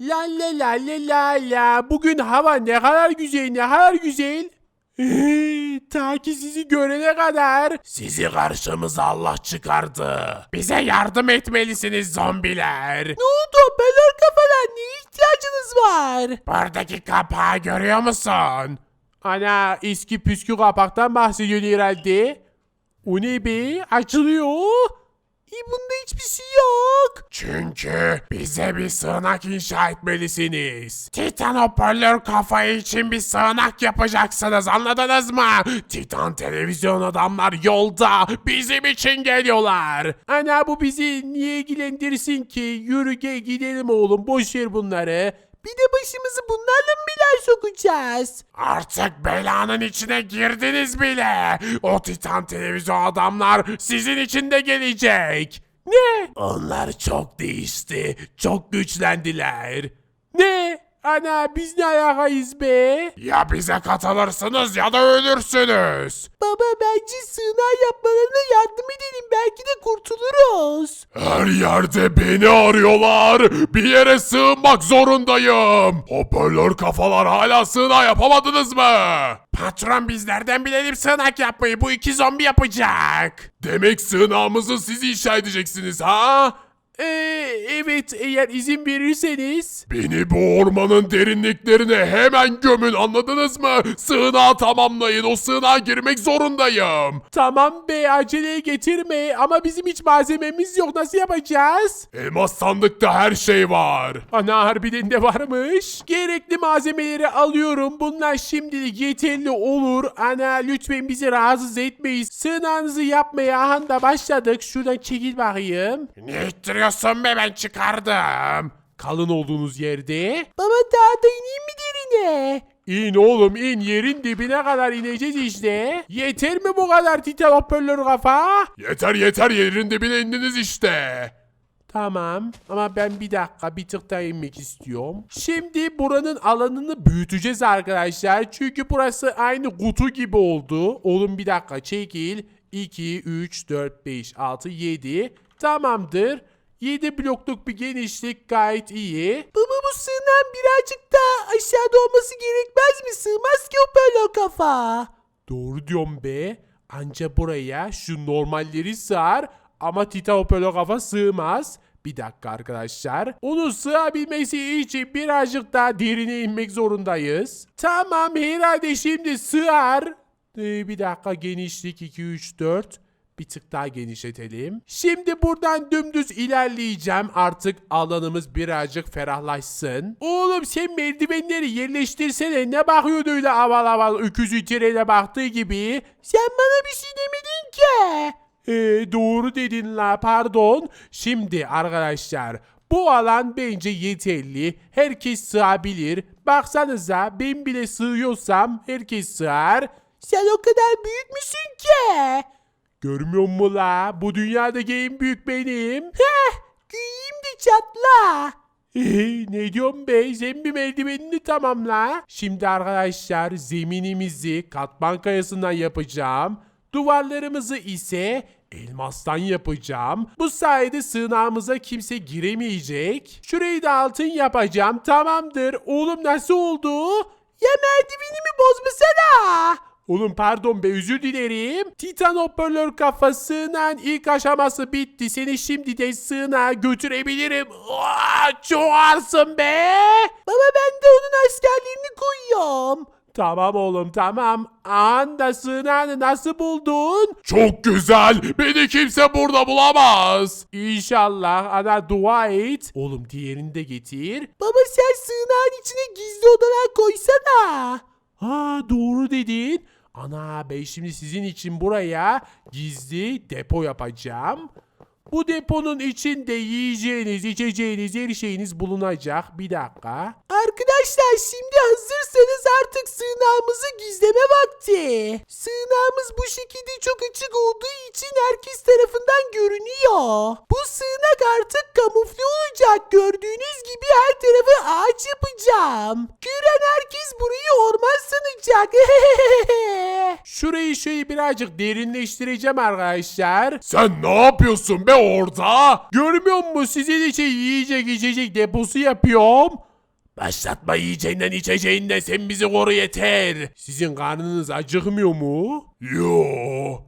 La la la la la la. Bugün hava ne kadar güzel ne kadar güzel. Ta ki sizi görene kadar. Sizi karşımıza Allah çıkardı. Bize yardım etmelisiniz zombiler. Ne oldu? Beler kafalar ne ihtiyacınız var? Buradaki kapağı görüyor musun? Ana eski püskü kapaktan bahsediyor herhalde. O ne be? Açılıyor. E bunda hiçbir şey yok. Çünkü bize bir sığınak inşa etmelisiniz. Titan hoparlör kafayı için bir sığınak yapacaksınız anladınız mı? Titan televizyon adamlar yolda bizim için geliyorlar. Ana bu bizi niye ilgilendirsin ki? Yürü gel gidelim oğlum boş ver bunları. Bir de başımızı bunlarla mı bilal sokacağız? Artık belanın içine girdiniz bile. O titan televizyon adamlar sizin için de gelecek. Ne? Onlar çok değişti. Çok güçlendiler. Ne? Ana biz ne ayakayız be? Ya bize katılırsınız ya da ölürsünüz. Baba bence sığınağı yapmalarına yardım edelim. Belki de kurtuluruz. Her yerde beni arıyorlar. Bir yere sığınmak zorundayım. Hoparlör kafalar hala sığınağı yapamadınız mı? Patron bizlerden bilelim sığınak yapmayı. Bu iki zombi yapacak. Demek sığınağımızı siz inşa edeceksiniz ha? Ee, evet eğer izin verirseniz. Beni bu ormanın derinliklerine hemen gömün anladınız mı? Sığınağı tamamlayın o sığınağa girmek zorundayım. Tamam be aceleye getirme ama bizim hiç malzememiz yok nasıl yapacağız? Elmas sandıkta her şey var. Ana harbiden de varmış. Gerekli malzemeleri alıyorum bunlar şimdilik yeterli olur. Ana lütfen bizi rahatsız etmeyin. Sığınağınızı yapmaya anda başladık. Şuradan çekil bakayım. Ne ittiriyorsun be ben çıkardım. Kalın olduğunuz yerde. Baba daha da ineyim mi derine? İn oğlum in yerin dibine kadar ineceğiz işte. Yeter mi bu kadar titan hoparlör kafa? Yeter yeter yerin dibine indiniz işte. Tamam ama ben bir dakika bir tık daha inmek istiyorum. Şimdi buranın alanını büyüteceğiz arkadaşlar. Çünkü burası aynı kutu gibi oldu. Oğlum bir dakika çekil. 2, 3, 4, 5, 6, 7. Tamamdır. 7 blokluk bir genişlik gayet iyi. Baba bu sığınan birazcık daha aşağıda olması gerekmez mi? Sığmaz ki o böyle kafa. Doğru diyorum be. Anca buraya şu normalleri sığar ama Tita Opelo kafa sığmaz. Bir dakika arkadaşlar. Onu sığabilmesi için birazcık daha derine inmek zorundayız. Tamam herhalde şimdi sığar. Ee, bir dakika genişlik 2 3 4. Bir tık daha genişletelim. Şimdi buradan dümdüz ilerleyeceğim. Artık alanımız birazcık ferahlaşsın. Oğlum sen merdivenleri yerleştirsene. Ne bakıyorsun öyle aval aval öküzü trene baktığı gibi? Sen bana bir şey demedin ki. Ee, doğru dedin la pardon. Şimdi arkadaşlar bu alan bence yeterli. Herkes sığabilir. Baksanıza ben bile sığıyorsam herkes sığar. Sen o kadar büyük müsün ki? Görmüyor musun la? Bu dünyadaki en büyük benim. Heh, güyeyim de çatla. Ee, ne diyorsun be? Sen bir merdivenini tamamla. Şimdi arkadaşlar zeminimizi katman kayasından yapacağım. Duvarlarımızı ise elmastan yapacağım. Bu sayede sığınağımıza kimse giremeyecek. Şurayı da altın yapacağım. Tamamdır. Oğlum nasıl oldu? Ya merdivenimi bozmasana. Oğlum pardon be özür dilerim. Titan hoparlör kafasının ilk aşaması bitti. Seni şimdi de sığınağa götürebilirim. Aa, çok ağırsın be. Baba ben de onun askerlerini koyuyorum. Tamam oğlum tamam. Anda sığınağını nasıl buldun? Çok güzel. Beni kimse burada bulamaz. İnşallah. Ana dua et. Oğlum diğerini de getir. Baba sen sığınağın içine gizli odalar koysana. Ha doğru dedin. Ana ben şimdi sizin için buraya gizli depo yapacağım. Bu deponun içinde yiyeceğiniz, içeceğiniz, her şeyiniz bulunacak. Bir dakika. Arkadaşlar şimdi hazırsanız artık sığınağımızı gizleme vakti. Sığınağımız bu şekilde çok açık olduğu için herkes tarafından görünüyor. Bu sığınak artık kamufle olacak. Gördüğünüz gibi her tarafı ağaç yapacağım. Gören herkes burayı orman sanacak. Şurayı şöyle birazcık derinleştireceğim arkadaşlar. Sen ne yapıyorsun be orada? Görmüyor musun? Sizin için yiyecek içecek deposu yapıyorum. Başlatma yiyeceğinden içeceğinden sen bizi koru yeter. Sizin karnınız acıkmıyor mu? Yo.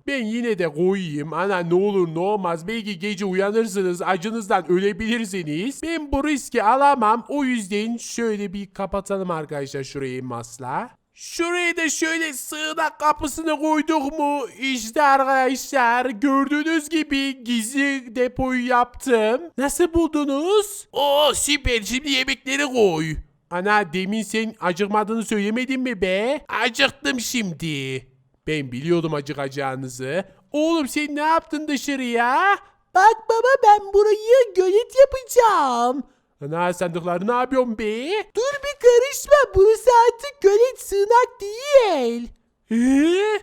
Ben yine de koyayım. Ana ne olur ne olmaz. Belki gece uyanırsınız acınızdan ölebilirsiniz. Ben bu riski alamam. O yüzden şöyle bir kapatalım arkadaşlar şurayı masla. Şuraya da şöyle sığınak kapısını koyduk mu? İşte arkadaşlar gördüğünüz gibi gizli depoyu yaptım. Nasıl buldunuz? Oo süper şimdi yemekleri koy. Ana demin sen acıkmadığını söylemedin mi be? Acıktım şimdi. Ben biliyordum acıkacağınızı. Oğlum sen ne yaptın dışarıya? Bak baba ben burayı gölet yapacağım. Ana sandıkları ne yapıyorsun be? Dur bir karışma burası artık gölet sığınak değil. Ee?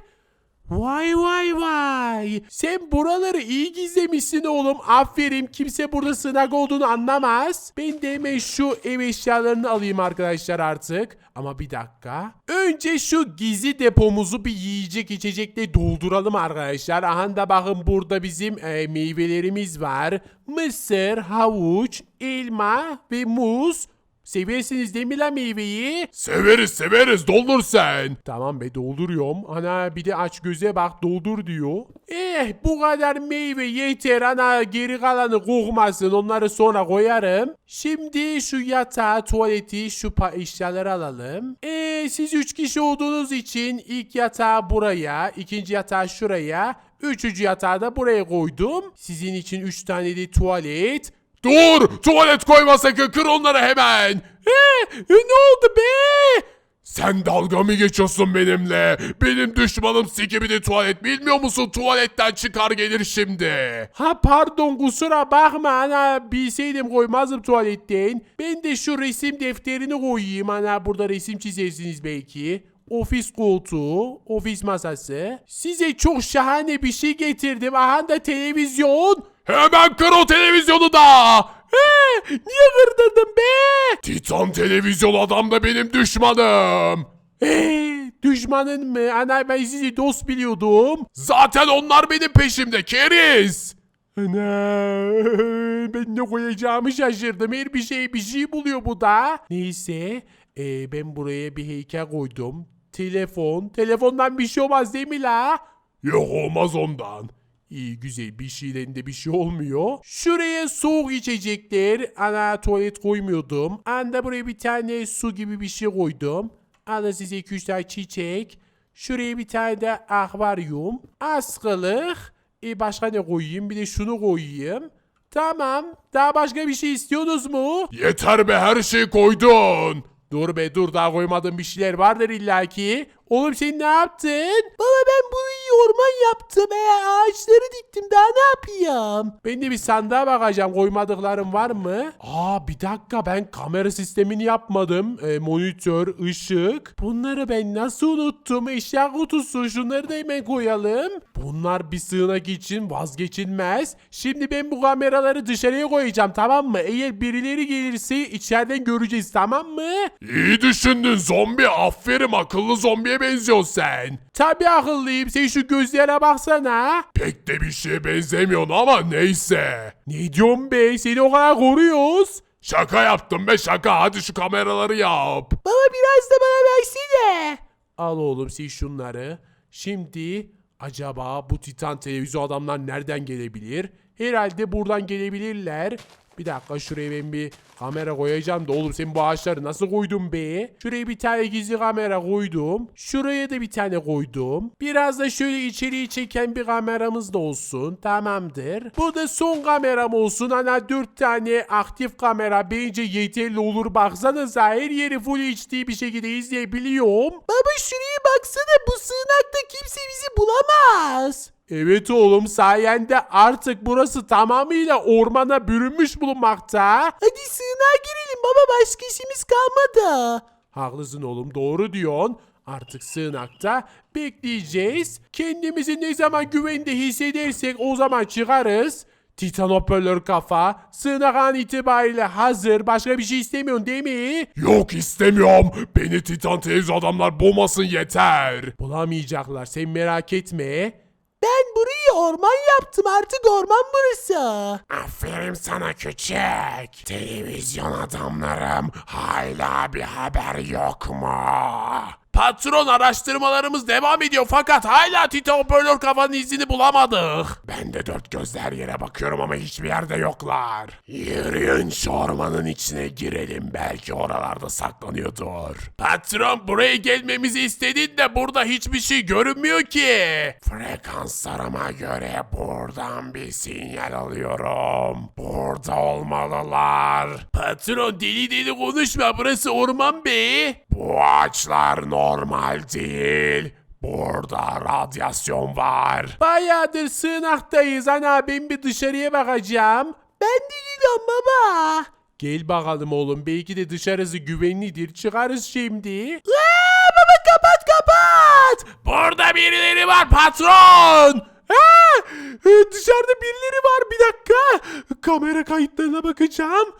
Vay vay vay. Sen buraları iyi gizlemişsin oğlum. Aferin. Kimse burada sığınak olduğunu anlamaz. Ben de hemen şu ev eşyalarını alayım arkadaşlar artık. Ama bir dakika. Önce şu gizli depomuzu bir yiyecek içecekle dolduralım arkadaşlar. Aha da bakın burada bizim e, meyvelerimiz var. Mısır, havuç, elma ve muz. Seversiniz değil mi lan meyveyi? Severiz severiz doldur sen. Tamam be dolduruyorum. Ana bir de aç göze bak doldur diyor. Eh bu kadar meyve yeter ana geri kalanı kokmasın onları sonra koyarım. Şimdi şu yatağı tuvaleti şu pa- eşyaları alalım. Eh siz üç kişi olduğunuz için ilk yatağı buraya ikinci yatağı şuraya üçüncü yatağı da buraya koydum. Sizin için üç tane de tuvalet. Dur! Tuvalet koyma sakın kır onları hemen. He, ne oldu be? Sen dalga mı geçiyorsun benimle? Benim düşmanım sikibidi tuvalet bilmiyor musun? Tuvaletten çıkar gelir şimdi. Ha pardon kusura bakma ana bilseydim koymazdım tuvaletten. Ben de şu resim defterini koyayım ana burada resim çizersiniz belki. Ofis koltuğu, ofis masası. Size çok şahane bir şey getirdim. Aha da televizyon. Hemen kır o televizyonu da. He, niye kırdırdın be? Titan televizyon adam da benim düşmanım. Eee düşmanın mı? Ana ben sizi dost biliyordum. Zaten onlar benim peşimde keriz. Ana ben ne koyacağımı şaşırdım. Her bir şey bir şey buluyor bu da. Neyse e, ben buraya bir heykel koydum. Telefon. Telefondan bir şey olmaz değil mi la? Yok olmaz ondan. İyi güzel bir şeyden de bir şey olmuyor. Şuraya soğuk içecekler. Ana tuvalet koymuyordum. Anda buraya bir tane su gibi bir şey koydum. Ana size 2-3 tane çiçek. Şuraya bir tane de akvaryum. Askılık. E başka ne koyayım? Bir de şunu koyayım. Tamam. Daha başka bir şey istiyorsunuz mu? Yeter be her şeyi koydun. Dur be dur daha koymadığım bir şeyler vardır illaki. Oğlum sen ne yaptın? Baba ben burayı orman yaptım. E, ağaçları diktim daha ne yapayım? Ben de bir sandığa bakacağım koymadıklarım var mı? Aa bir dakika ben kamera sistemini yapmadım. E, monitör, ışık. Bunları ben nasıl unuttum? Eşya kutusu şunları da hemen koyalım. Bunlar bir sığınak için vazgeçilmez. Şimdi ben bu kameraları dışarıya koyacağım tamam mı? Eğer birileri gelirse içeriden göreceğiz tamam mı? İyi düşündün zombi. Aferin akıllı zombiye benziyorsun sen. Tabii akıllıyım. Sen şu gözlere baksana. Pek de bir şeye benzemiyorsun ama neyse. Ne diyorsun be? Seni o kadar koruyoruz. Şaka yaptım be şaka. Hadi şu kameraları yap. Baba biraz da bana versene. Al oğlum sil şunları. Şimdi acaba bu Titan televizyon adamlar nereden gelebilir? Herhalde buradan gelebilirler. Bir dakika şuraya ben bir kamera koyacağım da oğlum sen bu ağaçları nasıl koydun be? Şuraya bir tane gizli kamera koydum. Şuraya da bir tane koydum. Biraz da şöyle içeriği çeken bir kameramız da olsun. Tamamdır. Bu da son kameram olsun. Ana dört tane aktif kamera bence yeterli olur. Baksanıza her yeri full HD bir şekilde izleyebiliyorum. Baba şuraya baksana bu sığınakta kimse bizi bulamaz. Evet oğlum sayende artık burası tamamıyla ormana bürünmüş bulunmakta. Hadi sığınağa girelim baba başka işimiz kalmadı. Haklısın oğlum doğru diyorsun. Artık sığınakta bekleyeceğiz. Kendimizi ne zaman güvende hissedersek o zaman çıkarız. Titan hoparlör kafa sığınak an itibariyle hazır. Başka bir şey istemiyorsun değil mi? Yok istemiyorum. Beni Titan televizyon adamlar bulmasın yeter. Bulamayacaklar sen merak etme. Ben burayı orman yaptım artık orman burası. Aferin sana küçük. Televizyon adamlarım hala bir haber yok mu? Patron araştırmalarımız devam ediyor fakat hala Tito hoparlör kafanın izini bulamadık. Ben de dört gözle her yere bakıyorum ama hiçbir yerde yoklar. Yürüyün şu ormanın içine girelim belki oralarda saklanıyordur. Patron buraya gelmemizi istedin de burada hiçbir şey görünmüyor ki. Frekanslarıma göre buradan bir sinyal alıyorum. Burada olmalılar. Patron deli deli konuşma burası orman be. Bu ağaçlar normal değil. Burada radyasyon var. Bayağıdır sığınaktayız. Ana ben bir dışarıya bakacağım. Ben de gidiyorum baba. Gel bakalım oğlum. Belki de dışarısı güvenlidir. Çıkarız şimdi. Aa, baba kapat kapat. Burada birileri var patron. Ha! Dışarıda birileri var. Bir dakika. Kamera kayıtlarına bakacağım.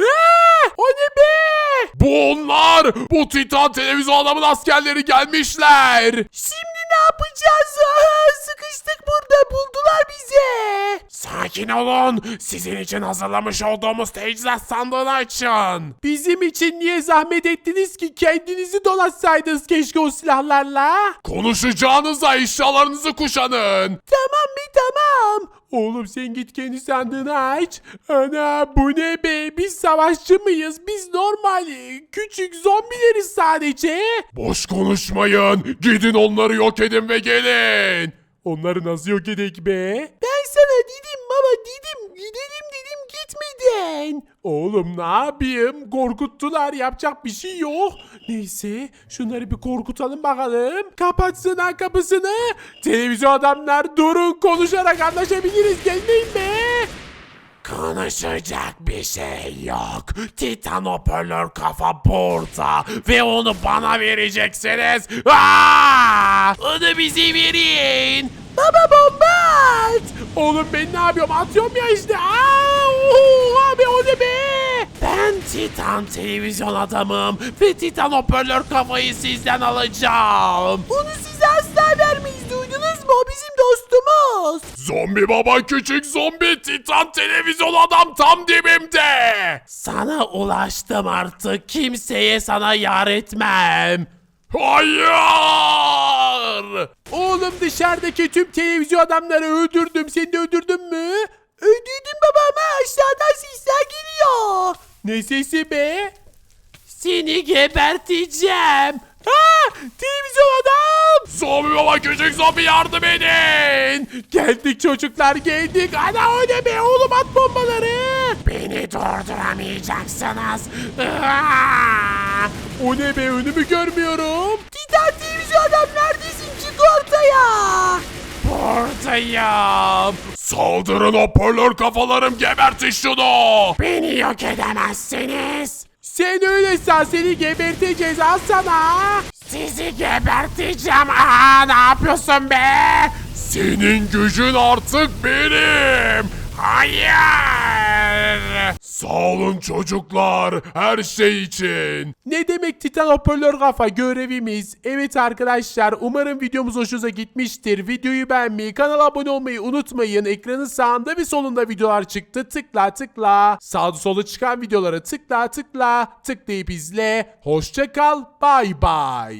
Ha! O ne be? Bu onlar. Bu Titan televizyon adamın askerleri gelmişler. Şimdi ne yapacağız? Sıkıştık burada buldular bizi. Sakin olun. Sizin için hazırlamış olduğumuz teçhizat sandığını açın. Bizim için niye zahmet ettiniz ki? Kendinizi donatsaydınız keşke o silahlarla. Konuşacağınıza eşyalarınızı kuşanın. Tamam bir tamam. Oğlum sen git kendi sandığını aç. Ana bu ne be? Biz savaşçı mıyız? Biz normal e, küçük zombileriz sadece. Boş konuşmayın. Gidin onları yok edin ve gelin. Onları nasıl yok edek be? Ben sana dedim baba dedim gidelim dedim gitmedin. Oğlum ne yapayım? Korkuttular. Yapacak bir şey yok. Neyse şunları bir korkutalım bakalım. Kapatsınlar kapısını. Televizyon adamlar durun konuşarak anlaşabiliriz. Gelmeyin be. Konuşacak bir şey yok. Titan hoparlör kafa burada ve onu bana vereceksiniz. Aa! Onu bize verin. Baba bomba at. Oğlum ben ne yapıyorum? Atıyorum ya işte. Aa, uhu, abi o ne be? Ben Titan televizyon adamım ve Titan hoparlör kafayı sizden alacağım. Onu size asla vermeyiz duydunuz mu? O bizim dostumuz. Zombi baba küçük zombi Titan televizyon adam tam dibimde. Sana ulaştım artık kimseye sana yar etmem. Hayır! Oğlum dışarıdaki tüm televizyon adamları öldürdüm. Sen de öldürdün mü? Öldürdüm baba ama aşağıdan sesler geliyor. Ne sesi be? Seni geberteceğim. Ha! Televizyon adam! Zombi baba küçük zombi yardım edin! Geldik çocuklar geldik. Ana o ne be oğlum at bombaları! Beni durduramayacaksınız. Aa! O ne be önümü görmüyorum. Titan televizyon adam ortaya. Buradayım. Saldırın hoparlör kafalarım gebertin şunu. Beni yok edemezsiniz. Sen öyle san seni geberteceğiz al sana. Sizi geberteceğim. Aa, ne yapıyorsun be? Senin gücün artık benim. Hayır. Sağ olun çocuklar her şey için. Ne demek Titan hoparlör kafa görevimiz. Evet arkadaşlar umarım videomuz hoşunuza gitmiştir. Videoyu beğenmeyi, kanala abone olmayı unutmayın. Ekranın sağında ve solunda videolar çıktı. Tıkla tıkla. Sağda sola çıkan videolara tıkla tıkla. Tıklayıp izle. Hoşça kal. Bay bay.